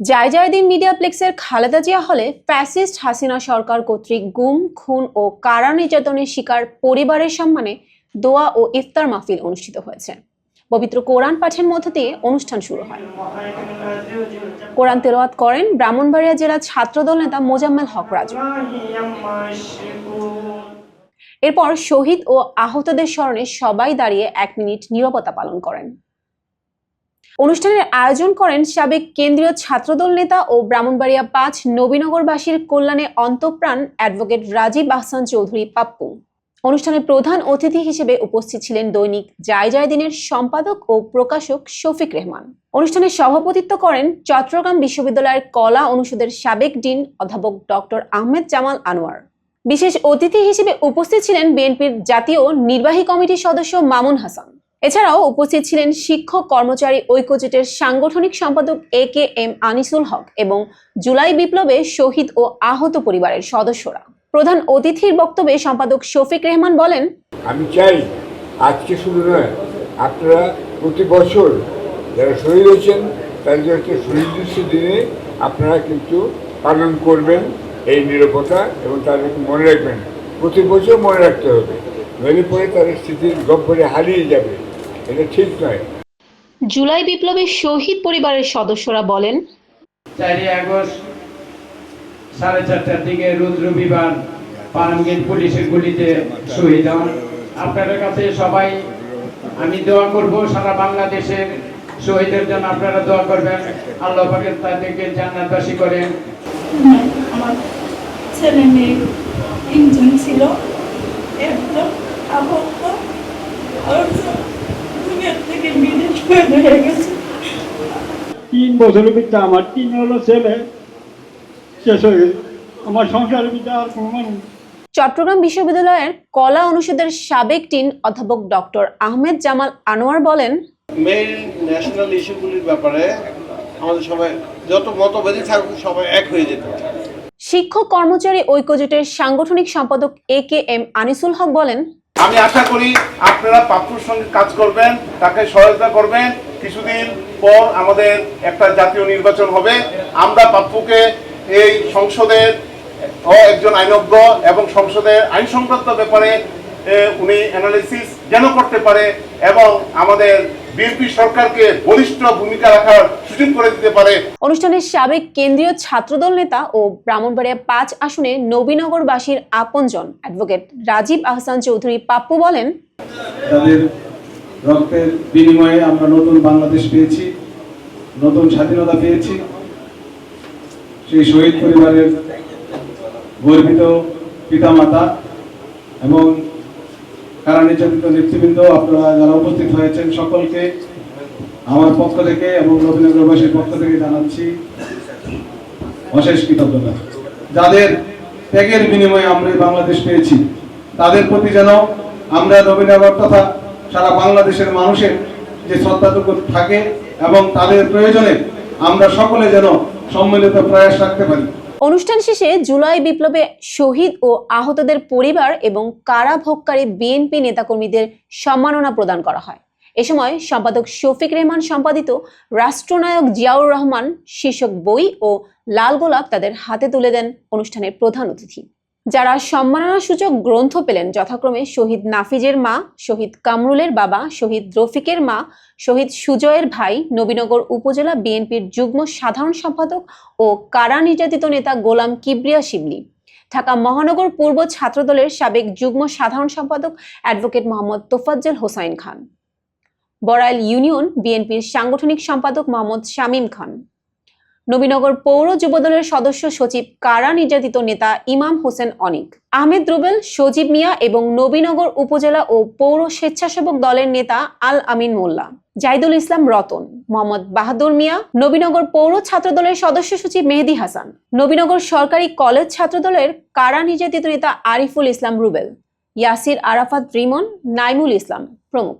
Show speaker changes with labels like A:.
A: জায়জায়দিন মিডিয়াপ্লেক্সের খালেদা জিয়া হলে ফ্যাসিস্ট হাসিনা সরকার কর্তৃক গুম, খুন ও কারা নির্যাতনের শিকার পরিবারের সম্মানে দোয়া ও ইফতার মাহফিল অনুষ্ঠিত হয়েছে। পবিত্র কোরআন পাঠের মধ্য দিয়ে অনুষ্ঠান শুরু হয়। কোরআন তেলাওয়াত করেন ব্রাহ্মণবাড়িয়া জেলা ছাত্রদল নেতা মোজাম্মেল হক রাজু। এরপর শহীদ ও আহতদের স্মরণে সবাই দাঁড়িয়ে এক মিনিট নীরবতা পালন করেন। অনুষ্ঠানের আয়োজন করেন সাবেক কেন্দ্রীয় ছাত্রদল নেতা ও ব্রাহ্মণবাড়িয়া পাঁচ নবীনগরবাসীর কল্যাণে অন্তঃপ্রাণ অ্যাডভোকেট রাজীব আহসান চৌধুরী পাপ্পু। অনুষ্ঠানে প্রধান অতিথি হিসেবে উপস্থিত ছিলেন দৈনিক জায় জায় দিনের সম্পাদক ও প্রকাশক শফিক রেহমান। অনুষ্ঠানে সভাপতিত্ব করেন চট্টগ্রাম বিশ্ববিদ্যালয়ের কলা অনুষদের সাবেক ডিন অধ্যাপক ডক্টর আহমেদ জামাল আনোয়ার। বিশেষ অতিথি হিসেবে উপস্থিত ছিলেন বিএনপির জাতীয় নির্বাহী কমিটির সদস্য মামুন হাসান। এছাড়াও উপস্থিত ছিলেন শিক্ষক কর্মচারী ঐক্যজোটের সাংগঠনিক সম্পাদক এ কে এম আনিসুল হক এবং জুলাই বিপ্লবে শহীদ ও আহত পরিবারের সদস্যরা। প্রধান অতিথির বক্তব্যে সম্পাদক শফিক রেহমান বলেন,
B: আমি চাই আজকে শুধু নয়, আপনারা প্রতি বছর যারা শহীদ হয়েছেন তাদেরকে শহীদ দিনে আপনারা কিন্তু পালন করবেন এই নিরাপত্তা এবং তাদেরকে মনে রাখবেন। প্রতি বছর মনে রাখতে হবে, নইলে পরে তাদের স্মৃতির গব্বরে হারিয়ে যাবে। এটা ঠিক নয়।
A: জুলাই বিপ্লবে শহীদ পরিবারের সদস্যরা বলেন
C: চারই আগস্ট সাড়ে চারটার দিকে রোজ রবিবার পারামগেট পুলিশের গুলিতে শহীদ হন। আপনাদের কাছে সবাই আমি দোয়া করব সারা বাংলাদেশের শহীদের জন্য আপনারা দোয়া করবেন। আল্লাহ পাকের তাদেরকে জান্নাতবাসী করেন।
D: আমার ছেলে মেয়ে তিনজন ছিল। একজন আবদ্ধ থেকে বিদেশ হয়ে গেছে।
E: তিন বছরের ভিতরে আমার তিন হলো ছেলে শেষ হয়ে গেছে। আমার সংসারের ভিতরে আর কোনো মানুষ
A: চট্টগ্রাম বিশ্ববিদ্যালয়ের কলা অনুষদের সাবেক টিন অধ্যাপক ডক্টর আহমেদ জামাল আনোয়ার বলেন
F: মেইন ন্যাশনাল ইস্যুগুলির ব্যাপারে আমাদের সবাই যত মতভেদই থাকুক সবাই এক হয়ে যেতে
A: শিক্ষক কর্মচারী ঐক্যজোটের সাংগঠনিক সম্পাদক এ কে এম আনিসুল হক বলেন
G: আমি আশা করি আপনারা পাপ্পুর সঙ্গে কাজ করবেন, তাকে সহায়তা করবেন। কিছুদিন পর আমাদের একটা জাতীয় নির্বাচন হবে। আমরা পাপ্পুকে এই সংসদের একজন আইনজ্ঞ এবং সংসদের আইন সংক্রান্ত ব্যাপারে উনি অ্যানালিসিস যেন করতে পারে এবং আমাদের বিএনপি সরকারকে বলিষ্ঠ ভূমিকা রাখার সুযোগ করে দিতে পারে।
A: অনুষ্ঠানে সাবেক কেন্দ্রীয় ছাত্রদল নেতা ও ব্রাহ্মণবাড়িয়া পাঁচ আসনে নবীনগরবাসীর আপনজন অ্যাডভোকেট রাজীব আহসান চৌধুরী পাপ্পু বলেন
H: তাদের রক্তের বিনিময়ে আমরা নতুন বাংলাদেশ পেয়েছি নতুন স্বাধীনতা পেয়েছি। সেই শহীদ পরিবারের গর্বিত পিতামাতা এবং কারা নির্যাতিত নেতৃবৃন্দ, আপনারা যারা উপস্থিত হয়েছেন সকলকে আমার পক্ষ থেকে এবং নবীনগরবাসীর পক্ষ থেকে জানাচ্ছি অশেষ কৃতজ্ঞতা। যাদের ত্যাগের বিনিময়ে আমরা বাংলাদেশ পেয়েছি, তাদের প্রতি যেন আমরা নবীনগর তথা সারা বাংলাদেশের মানুষের যে শ্রদ্ধাটুকু থাকে এবং তাদের প্রয়োজনে আমরা সকলে যেন সম্মিলিত প্রয়াস রাখতে পারি।
A: অনুষ্ঠান শেষে জুলাই বিপ্লবে শহীদ ও আহতদের পরিবার এবং কারাভোগকারী বিএনপি নেতাকর্মীদের সম্মাননা প্রদান করা হয়। এ সময় সম্পাদক শফিক রেহমান সম্পাদিত রাষ্ট্রনায়ক জিয়াউর রহমান শীর্ষক বই ও লাল গোলাপ তাদের হাতে তুলে দেন অনুষ্ঠানের প্রধান অতিথি। যারা সম্মাননা সূচক গ্রন্থ পেলেন, যথাক্রমে শহীদ নাফিজের মা, শহীদ কামরুলের বাবা, শহীদ রফিকের মা, শহীদ সুজয়ের ভাই, নবীনগর উপজেলা বিএনপির যুগ্ম সাধারণ সম্পাদক ও কারা নির্যাতিত নেতা গোলাম কিবরিয়া শিবলি। ঢাকা মহানগর পূর্ব ছাত্রদলের সাবেক যুগ্ম সাধারণ সম্পাদক অ্যাডভোকেট মোহাম্মদ তোফাজ্জল হোসাইন খান। বড়াইল ইউনিয়ন বিএনপির সাংগঠনিক সম্পাদক মোহাম্মদ শামীম খান। নবীনগর পৌর যুবদলের সদস্য সচিব কারা নির্যাতিত নেতা ইমাম হোসেন অনিক। আহমেদ রুবেল, সজীব মিয়া এবং নবীনগর উপজেলা ও পৌর স্বেচ্ছাসেবক দলের নেতা আল আমিন মোল্লা। জাহিদুল ইসলাম রতন, মোহাম্মদ বাহাদুর মিয়া, নবীনগর পৌর ছাত্রদলের সদস্য সচিব মেহেদি হাসান, নবীনগর সরকারি কলেজ ছাত্রদলের কারা নির্যাতিত নেতা আরিফুল ইসলাম রুবেল, ইয়াসির আরাফাত রিমন, নাইমুল ইসলাম প্রমুখ।